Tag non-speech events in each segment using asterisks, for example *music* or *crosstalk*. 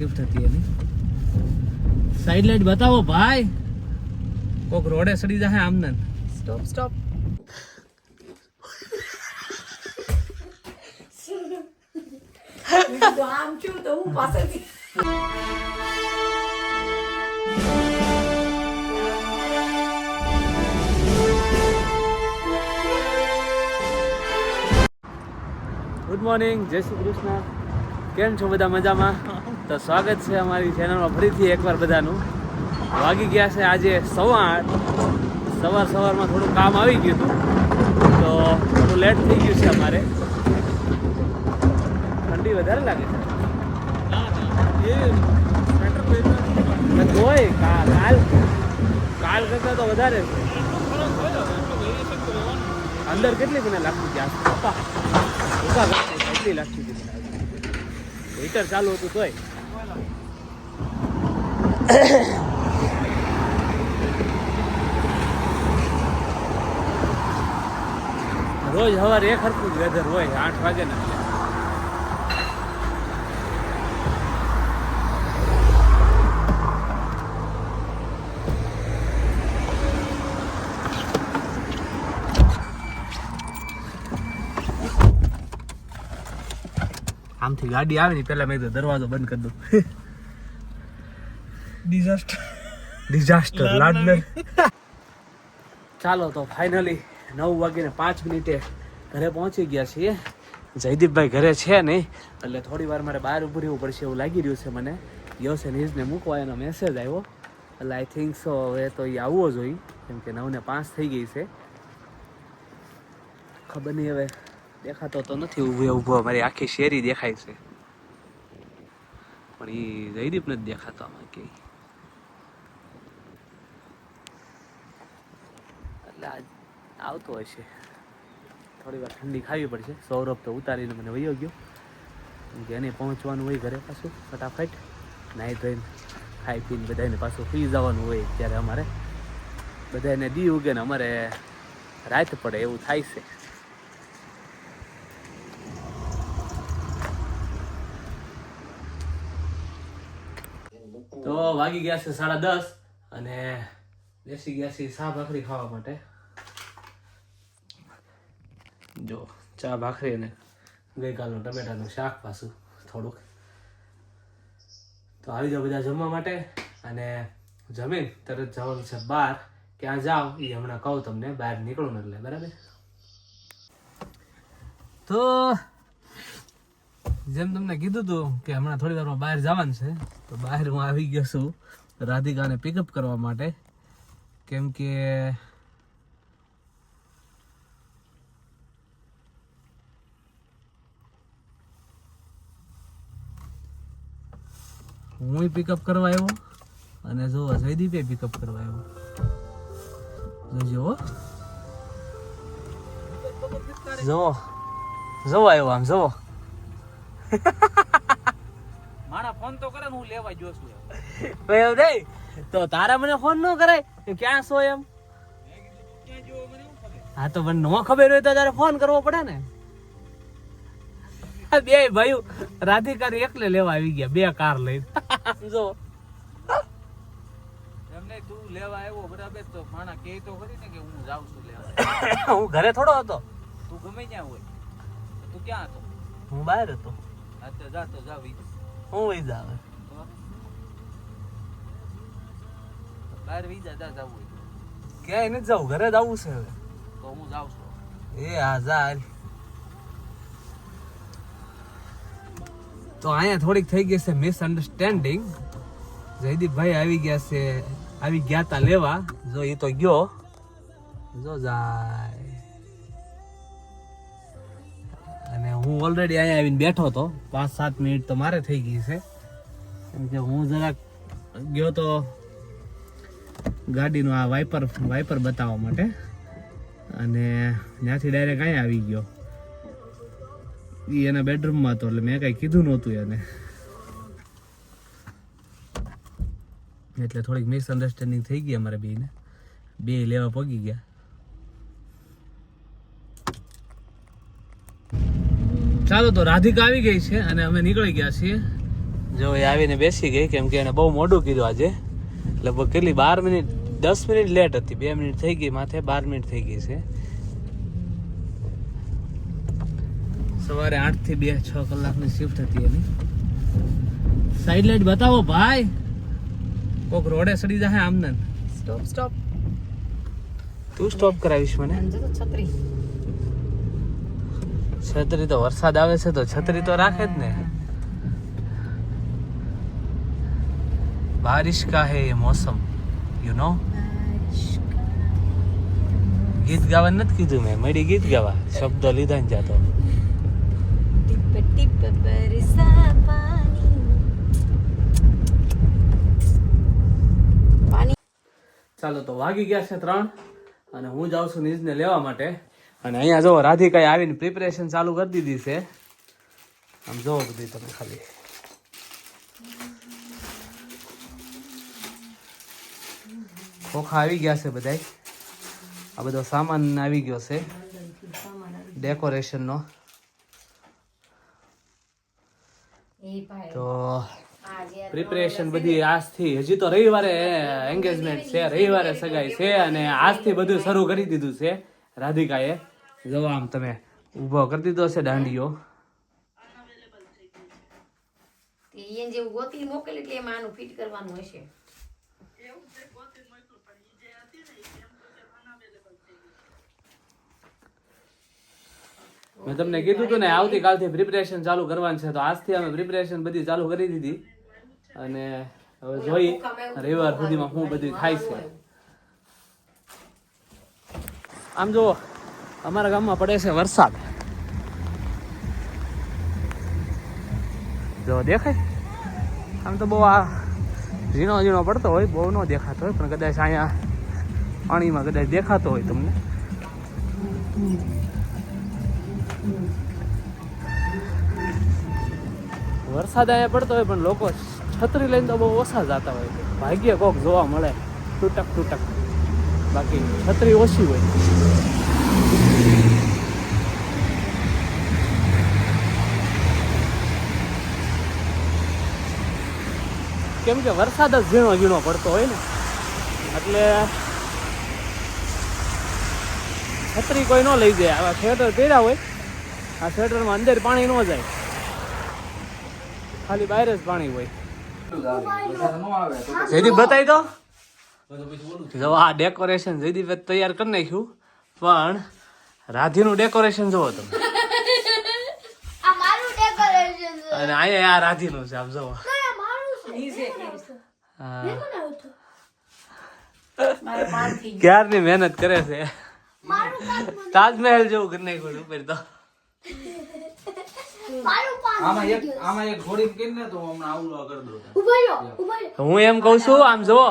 તકલીફ હતી એની. Side light બતાવો ભાઈ. કોક રોડે સડી જાય આમને. સ્ટોપ સ્ટોપ આમ છું તો હું પાસેથી. ગુડ મોર્નિંગ જય શ્રી કૃષ્ણ. કેમ છો બધા મજામાં? તો સ્વાગત છે અમારી ચેનલમાં ફરીથી એકવાર બધાનું. વાગી ગયા છે આજે સવા આઠ સવાર સવારમાં થોડું કામ આવી ગયું હતું. તો થોડું લેટ થઈ ગયું છે અમારે. ઠંડી વધારે લાગે છે. તોય કાલ કાલ કરતાં તો વધારે અંદર કેટલી મને લાગતી હતી? આ પપ્પા ઊભા કરતા કેટલી લાગતી હતી હીટર ચાલુ હતું તોય. રોજ સવારે એક હરખું જ વેધર હોય આઠ વાગે ને. આમથી ગાડી આવે ને પહેલા મેં તો દરવાજો બંધ કરી દઉં. ડિઝાસ્ટર ડિઝાસ્ટર લાડનર ચાલો તો ફાઇનલી નવ વાગીને પાંચ મિનિટે ઘરે પહોંચી ગયા છીએ. જયદીપભાઈ ઘરે છે નહીં એટલે થોડી વાર મારે બહાર ઊભું રહેવું પડશે એવું લાગી રહ્યું છે મને. યસ અને હિઝને મૂકવા એનો મેસેજ આવ્યો. એટલે આઈ થિંક સો હવે તો એ આવવો જોઈએ કેમ કે નવને પાંચ થઈ ગઈ છે. ખબર નહીં હવે દેખાતો તો નથી ઊભો ઊભો. અમારી આખી શેરી દેખાય છે. પણ એ જયદીપ નથી દેખાતો આમાં કે એટલે આવતો હશે. થોડી વાર ઠંડી ખાવી પડશે. સૌરભ તો ઉતારીને મને વયો ગયો. એને પહોંચવાનું હોય ઘરે પાછું, ફટાફટ. નાહી ધોઈને ખાઈ પીને બધાને પાછું પી જવાનું હોય ત્યારે અમારે. બધાને દી ઉગે ને અમારે રાત પડે એવું થાય છે તો વાગી ગયા છે સાડા દસ અને બેસી ગયા છે ચા ભાખરી ખાવા માટે. જો, ચા ભાખરી અને ગઈકાલનું ટમેટાનું શાક પાછું થોડુંક. તો આવી જાઓ બધા જમવા માટે અને જમીન તરત જવાનું છે બહાર. ક્યાં જાઓ એ હમણાં કહું તમને, બહાર નીકળું એટલે, બરાબર? તો જેમ તમને કીધું હતું કે હમણાં થોડી વારમાં બહાર જવાનું છે, તો બહાર હું આવી ગયો છું રાધિકાને પિકઅપ કરવા માટે. કેમ કે હું પિકઅપ કરવા આવ્યો અને જો જયદીપે પિકઅપ કરવા આવ્યો. જોજો. જો. જોવો આવ્યો આમ જોવો મારા ફોન તો કરે હું લેવા જો છું એવું નહીં? તો તારા મને ફોન ન કરાય? ક્યાં છો એમ? હા તો મને ન ખબર હોય તો તારે ફોન કરવો પડે ને. બે ભાઈ રાધિકા એકલે લેવા આવી ગયા બે કાર લઈ *laughs* જો. એમ નહીં તું લેવા આવ્યો બરાબર તો માણા કે તો ખરી ને કે હું જાઉં છું લેવા. *coughs* હું ઘરે થોડો હતો. તું ગમે ત્યાં હોય. તું ક્યાં હતો? હું બહાર હતો. હા જાવ વહી જાવ બહાર વી જા જા જાવું ક્યાંય નથી જવું ઘરે જ આવવું છે હવે. તો હું જાઉં છું. એ હા જા તો અહીંયા થોડીક થઈ ગઈ છે મિસઅન્ડરસ્ટેન્ડિંગ જયદીપભાઈ આવી ગયા છે આવી ગયા તા લેવા. જો એ તો ગયો. જો જાય. હું ઓલરેડી અહીંયા આવીને બેઠો હતો. પાંચ, સાત મિનિટ તો મારે થઈ ગઈ છે. કેમ કે હું જરાક ગયો તો ગાડીનું આ વાઇપર વાઇપર બતાવવા માટે. અને ત્યાંથી ડાયરેક્ટ અહીંયા આવી ગયો. એ એના બેડરૂમમાં હતો એટલે મેં કાંઈ કીધું નહોતું એને. એટલે થોડીક મિસઅન્ડરસ્ટેન્ડિંગ થઈ ગઈ અમારે બેને બે લેવા પગી ગયા. ચાલો તો રાધિકા આવી ગઈ છે અને અમે નીકળી ગયા છીએ. જો એ આવીને બેસી ગઈ કેમ કે એને બહુ મોડું કીધું આજે. લગભગ કેટલી બાર મિનિટ દસ મિનિટ લેટ હતી. બે મિનિટ થઈ ગઈ માથે બાર મિનિટ થઈ ગઈ છે. સવારે આઠથી બે છ કલાકની શિફ્ટ હતી એની. સાઈડ લાઈટ બતાવો ભાઈ. કોક રોડે સડી જાય આમને સ્ટોપ સ્ટોપ તું સ્ટોપ કરાવીશ મને. છત્રી. છત્રી તો વરસાદ આવે છે તો છત્રી તો રાખે જ ને. બારિશ કા હે એ મોસમ યુ નો ગીત ગાવા નથી કીધું મેં મળી ગીત ગાવા શબ્દ લીધા ને જાતો ચાલો તો વાગી ગયા છે ત્રણ અને હું જાઉં છું નીજને લેવા માટે. અને અહીંયા જો રાધિકાએ આવીને પ્રિપરેશન ચાલુ કરી દીધી છે. આમ જોવો બધી તમે ખાલી. ખોખા આવી ગયા છે બધાય. આ બધો સામાન આવી ગયો છે. ડેકોરેશનનો તો પ્રિપરેશન બધી આજથી હજી તો રવિવારે એન્ગેજમેન્ટ છે રવિવારે સગાઈ છે અને આજથી બધું શરૂ કરી દીધું છે રાધિકાએ. જો આમ તમે. ઊભો કરી દીધો છે દાંડીઓ. તે ઈયન ગોતી મોકલી એટલે એમાં આનું ફિટ કરવાનું હશે. મેં તમને કીધું હતું ને આવતીકાલથી પ્રિપરેશન ચાલુ કરવાનું છે. તો આજથી અમે પ્રિપરેશન બધી ચાલુ કરી દીધી. અને હવે જોઈ રવિવાર સુધીમાં શું બધું થાય છે. આમ જુઓ. અમારા ગામમાં પડે છે વરસાદ. જો દેખાય? આમ તો બહુ આ ઝીણો ઝીણો પડતો હોય, બહુ ન દેખાતો હોય, પણ કદાચ અહીંયા પાણીમાં કદાચ દેખાતો હોય તમને. વરસાદ અહીંયા પડતો હોય, પણ લોકો છત્રી લઈને તો બહુ ઓછા જતા હોય. ભાગ્ય કોક જોવા મળે તૂટક તૂટક બાકી છત્રી ઓછી હોય. કેમ કે વરસાદ જ ઝીણો ઝીણો પડતો હોય ને. એટલે છત્રી કોઈ ન લઈ જાય. આવા સ્વેટર પહેર્યા હોય આ સ્વેટરમાં અંદર પાણી ન જાય. ખાલી બહાર જ પાણી હોય. જયદીપ બતાવી દો. જો આ ડેકોરેશન જયદીપે તૈયાર કરી નાખ્યું પણ રાધીનું ડેકોરેશન જોવો તમે. *laughs* આ મારું ડેકોરેશન છે. અને અહીંયા આ રાધીનું છે આપ જોવો આ મારું છે હા. બનાવ્યું હતું. મારે પાંચ થઈ ક્યારની મહેનત કરે છે? તાજમહેલ જેવું કરી નાખ્યું ઉપર તો. મારું પાન આમાં એક આમાં એક ઘોડી કરીને તો હમણાં આવડું આ કરી દઉં ઊભા રહ્યો ઊભા રહ્યો હું એમ કઉ છું આમ જુઓ.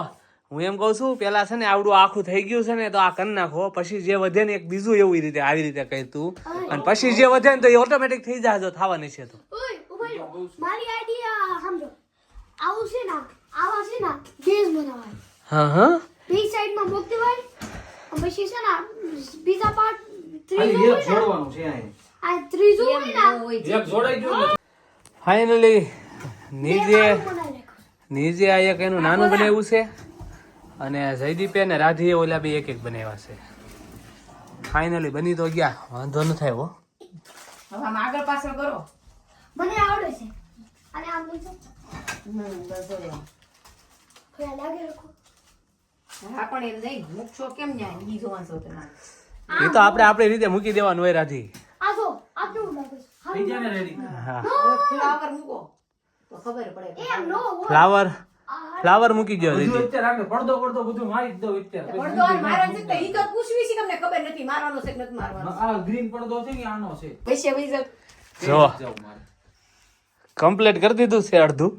હું એમ કઉ છું પેલા છે ને આવડું આખું થઈ ગયું છે ને તો આ કરી નાખો. પછી જે વધે ને એક બીજું એવી રીતે આવી રીતે કહી તું. અને પછી જે વધે ને તો એ ઓટોમેટિક થઈ જાય થવાની છે તો. મારી આઈડિયા સમજો. આવું છે ને આવા છે ને બેઝ બનાવાય. હા હા. બે સાઈડમાં મૂક દેવાય અને પછી છે ને બીજા પાર્ટ ત્રીજો હોય ને જોડવાનું છે આ ત્રીજો હોય ને એક જોડાઈ ગયું ફાઇનલી નીજે. નીજે આ એક એનું નાનું બનાવ્યું છે અને જયદીપે ને રાધીએ ઓલા બે એક એક બનાવ્યા છે. ફાઇનલી બની તો ગયા વાંધો ન થાય હો. હવે આમ આગળ પાછળ કરો. મને આવડે છે. અને આમ બીજો હમ બસ એ તો આપણે આપણી રીતે મૂકી દેવાનું હોય રાધી આ જો આ કેવું લાગે છે? થઈ ગયા ને રેડી. હા. હવે ફ્લાવર મૂકો. તો ખબર પડે એમ નો હોય. ફ્લાવર. મૂકી દો દીદી. પડદો પડદો બધું મારી દો અત્યારે. પડદો મારવાનો છે તો ઈ તો પૂછવી છે તમને ખબર નથી. મારવાનો છે કે નથી મારવાનો? આ ગ્રીન પડદો છે કે આનો છે. પૈસે પૈસે જો. કમ્પ્લીટ કરી દીધું છે અડધું.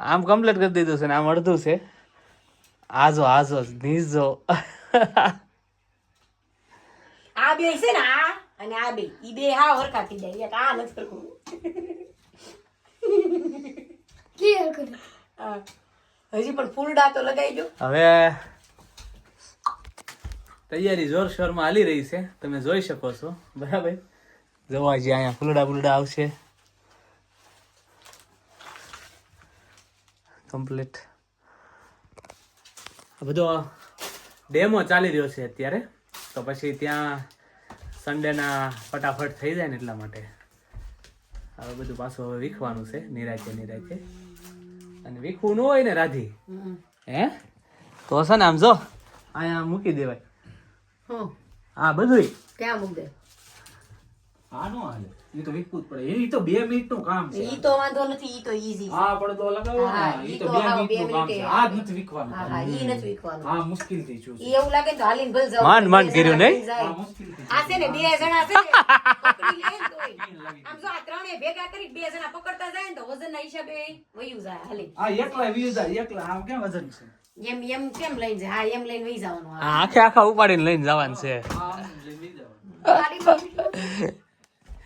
આમ કમ્પ્લીટ કરી દીધું છે ને આમ અડધું છે. આજો આજો નીજો. આ બે છે ને આ અને આ બે. ઈ બે હા હરખા જાય એક આ નથી હરખું ક્લિયર કરી હજી પણ ફૂલડા તો લગાવી દો. હવે તૈયારી જોરશોરમાં હાલી રહી છે તમે જોઈ શકો છો. બરાબર? જોવા જે અહીંયા ફૂલડા ફૂલડા આવશે. કમ્પ્લીટ બધો ડેમો ચાલી રહ્યો છે અત્યારે. તો પછી ત્યાં સન્ડેના ફટાફટ થઈ જાય ને એટલા માટે. હવે બધું પાછું હવે વીખવાનું છે નિરાજે નિરાજે અને વીખવું ન હોય ને રાધી. હે? તો છે ને આમ જો અહીંયા મૂકી દેવાય. હા બધું ક્યાં મૂકી? દે હા નો હાલે. એ તો વીખવું પડે. એ તો બે મિનિટનું કામ છે. ઈ તો વાંધો નથી ઈ તો ઈઝી હા પણ તો લગાવો ને. ઈ તો બે મિનિટનું કામ છે. આ નથી વિકવાનું હા હા ઈ નથી વિકવાનું. હા મુશ્કેલથી છું. ઈ એવું લાગે તો હાલીને ભલ જાવ માંડ માંડ કર્યું નહીં? હા આ છે ને બે જણા છે *laughs* પકડી લે આમ જો આ ત્રણે ભેગા કરી બે જણા પકડતા જાય ને તો વજનના હિસાબે વયું જાય હાલી. હા એકલા વીસ જાય એકલા. આમ કેમ વજન છે? એમ એમ કેમ લઈને જાય? હા એમ લઈને વઈ જવાનું આખે આખા ઉપાડીને લઈને જવાનું છે. અને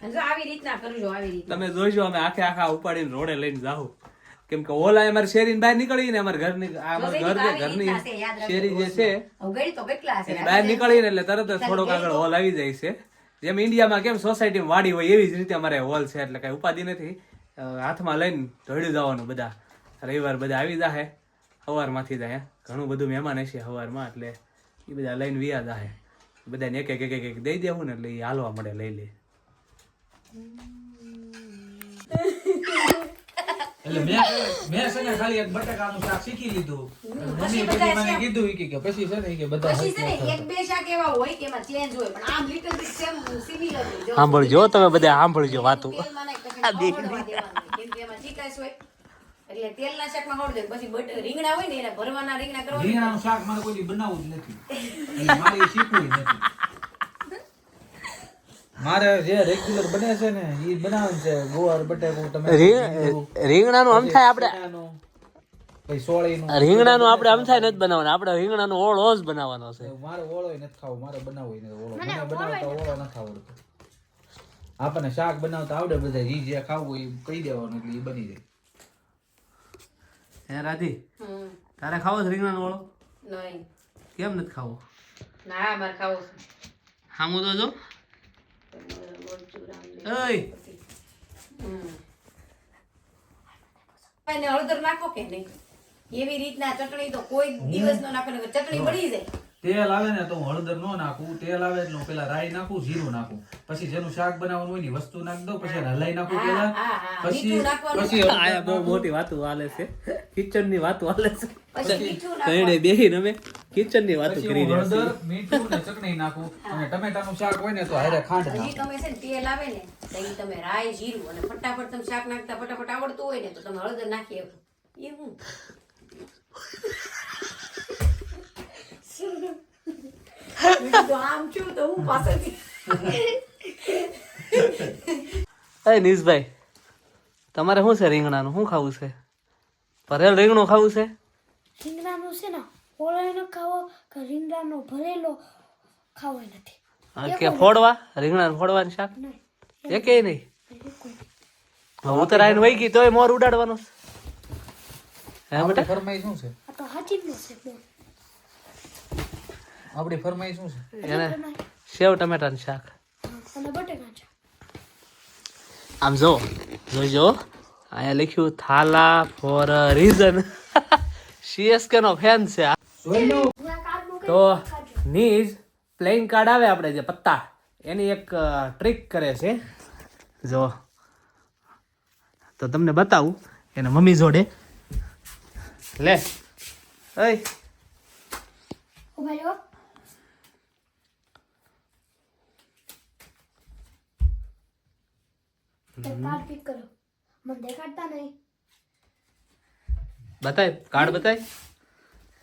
જો આવી રીતના કરજો આવી રીતના. તમે જોજો અમે આખે આખા ઉપાડીને રોડે લઈને જાઓ કેમ કે ઓલા અમારી શેરીની બહાર નીકળી ને અમારા ઘરની અમારા ઘર જે ઘરની. શેરી જે છે તો કેટલા છે? બહાર નીકળીને એટલે તરત જ થોડોક આગળ હોલ આવી જાય છે. જેમ ઇન્ડિયામાં કેમ સોસાયટીમાં વાડી હોય એવી જ રીતે અમારે હોલ છે એટલે કઈ ઉપાધિ નથી. હાથમાં લઈને ઢળ્યું જવાનું બધા. રવિવાર બધા આવી જાહે સવારમાંથી જાય ઘણું બધું મહેમાન હશે સવારમાં એટલે એ બધા લઈને વિયા જાહે. બધાને એક એક એક એક દઈ દેવું ને એટલે એ હાલવા મળે લઈ લે. એટલે મેં મેં છે ને ખાલી એક બટાકાનું શાક શીખી લીધું. મમ્મી પછી મને કીધું કે કે પછી છે ને કે બધા પછી છે ને એક બે શાક એવા હોય કે એમાં ચેન્જ હોય પણ આમ લિટલ બીટ સેમ સિમિલર હોય. સાંભળજો તમે બધા સાંભળજો વાતો. કેમ કે એમાં ચીકાશ હોય. એટલે તેલના શાકમાં ખવડાવી દે. પછી બટ- રીંગણા હોય ને એને ભરવાના રીંગણા કરવા રીંગણાનું શાક મારે કોઈ બનાવવું જ નથી. મારે શીખવું જ નથી. મારે જે રેગ્યુલર બને છે ને ઈ બનાવવાનું છે ગોળ બટેકું તમે રીંગણાનું આમ થાય આપણે પછી સોળીનું રીંગણાનું આપણે આમ થાય નથી બનાવવાનું. આપણે રીંગણાનો ઓળો જ બનાવવાનો છે. મારે ઓળો નથી ખાવું મારે બનાવવું નથી ઓળો. મને બનાવતા ઓળો નથી આવડતો. આપણને શાક બનાવતા આવડે બધા ઈ જે ખાવું એ કહી દેવાનું એટલે એ બની જાય. હે રાધી તારે ખાવો છે રીંગણાનો ઓળો? નહીં. કેમ નથી ખાવો? ના મારે ખાવો છે. હામું તો જો. ઓય હળદર નાખો કે નહીં એવી રીતના ચટણી તો કોઈ દિવસ નો નાખો ચટણી બળી જાય તેલ આવે ને તો હું હળદર નો નાખું તેલ આવે એટલે હું પેલા રાઈ નાખું જીરું નાખું. પછી જેનું શાક બનાવવાનું હોય ને વસ્તુ નાખી દઉં પછી હલાઈ નાખું પેલા. પછી પછી આયા બહુ મોટી વાતો હાલે છે. કિચનની વાતો હાલે છે. કઈને બેહીને અમે કિચનની વાતો કરી રહ્યા છીએ. હળદર મીઠું ને ચટણી નાખું. અને ટમેટાનું શાક હોય ને તો હારે ખાંડ નાખું. તમે છે ને તેલ આવે ને તો ઈ તમે રાઈ જીરું અને ફટાફટ તમે શાક નાખતા ફટાફટ આવડતું હોય ને તો તમે હળદર નાખી એવું. એ હું મેં કીધું આમ છું તો હું પાછળથી અરે નીશભાઈ તમારે શું છે રીંગણાનું? શું ખાવું છે? ભરેલ રીંગણું ખાવું છે? રીંગણાનું છે ને ઓળો ખાવો કે રીંગણાનો ભરેલો ખાવો નથી. હા, કે ફોડવા? રીંગણા ફોડવાનું શાક? એ કે નહીં? હવે ઉતરાયણ વહી ગઈ તોય મોર ઉડાડવાનો છે. હે બેટા? ફરમાઈ શું છે? આ તો હાચી જ છે બોલ. આપણી ફરમાઈ શું છે? એને સેવ ટમેટાનું શાક. અને બટેકા શાક આમ જો જોજો અહીંયા લખ્યું થાલા ફોર રીઝન. *laughs* સીએસકે નો ફેન છે તો નીજ પ્લેઇંગ કાર્ડ આવે આપણે જે પત્તા. એની એક ટ્રીક કરે છે. જો. તો તમને બતાવું એને મમ્મી જોડે. લે. ઓય ઊભા રહ્યો તે કાર્ડ પિક કરો. મને દેખાડતા નહીં. બતાય કાર્ડ બતાય?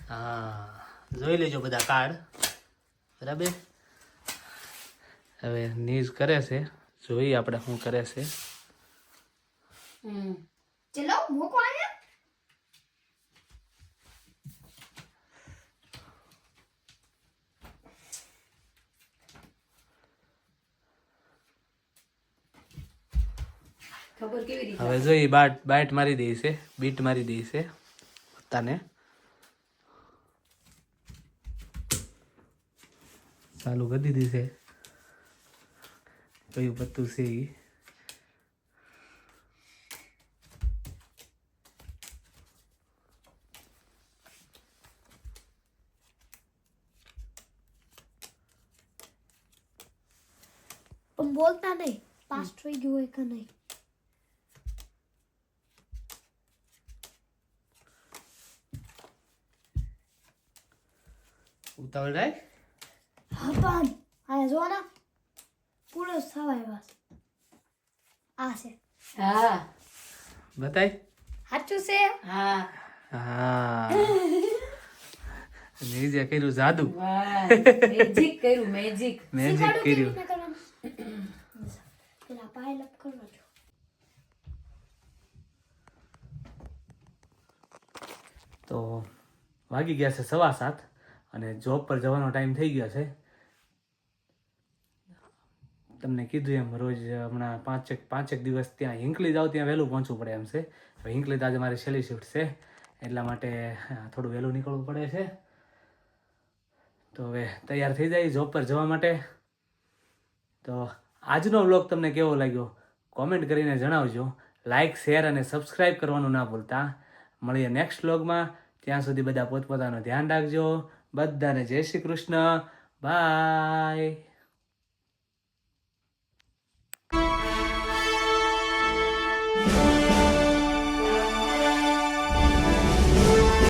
હા જોઈ લેજો બધા કાર્ડ બરાબર? હવે નીઝ કરે છે. જોઈએ આપણે શું કરે છે. ચલો મૂકો આને. હવે જોઈ બાટ બાઇટ મારી દે છે બીટ મારી દે છે પોતાને ચાલુ કરી દીધી છે. કયું પત્તું છે એ પણ બોલતા નહીં. પાસ થઈ ગયું હોય કે નહીં? ઉતાવળ રાખ હા પણ આયા જો ને પૂરો થવાય બસ આ છે. હા. બતાય. સાચું છે? હા. હા. નીજે કર્યું જાદુ. મેજિક કર્યું મેજિક મેજિક કર્યું. પેલા પાયલ અપ કરવા જો તો વાગી ગયા છે સવા સાત. અને જોબ પર જવાનો ટાઈમ થઈ ગયો છે. તમને કીધું એમ, રોજ હમણાં પાંચેક પાંચેક દિવસ ત્યાં હિંકલી જાવ ત્યાં વહેલું પહોંચવું પડે એમ છે. હવે હિંકલી આજે મારી છેલ્લી શિફ્ટ છે, એટલા માટે થોડું વહેલું નીકળવું પડે છે. તો હવે તૈયાર થઈ જાય જોબ પર જવા માટે. તો આજનો વ્લોગ તમને કેવો લાગ્યો? કોમેન્ટ કરીને જણાવજો. લાઇક શેર અને સબસ્ક્રાઈબ કરવાનું ના ભૂલતા. મળીએ નેક્સ્ટ વ્લોગમાં ત્યાં સુધી બધા પોતપોતાનું ધ્યાન રાખજો. બધાને જય શ્રી કૃષ્ણ. બાય.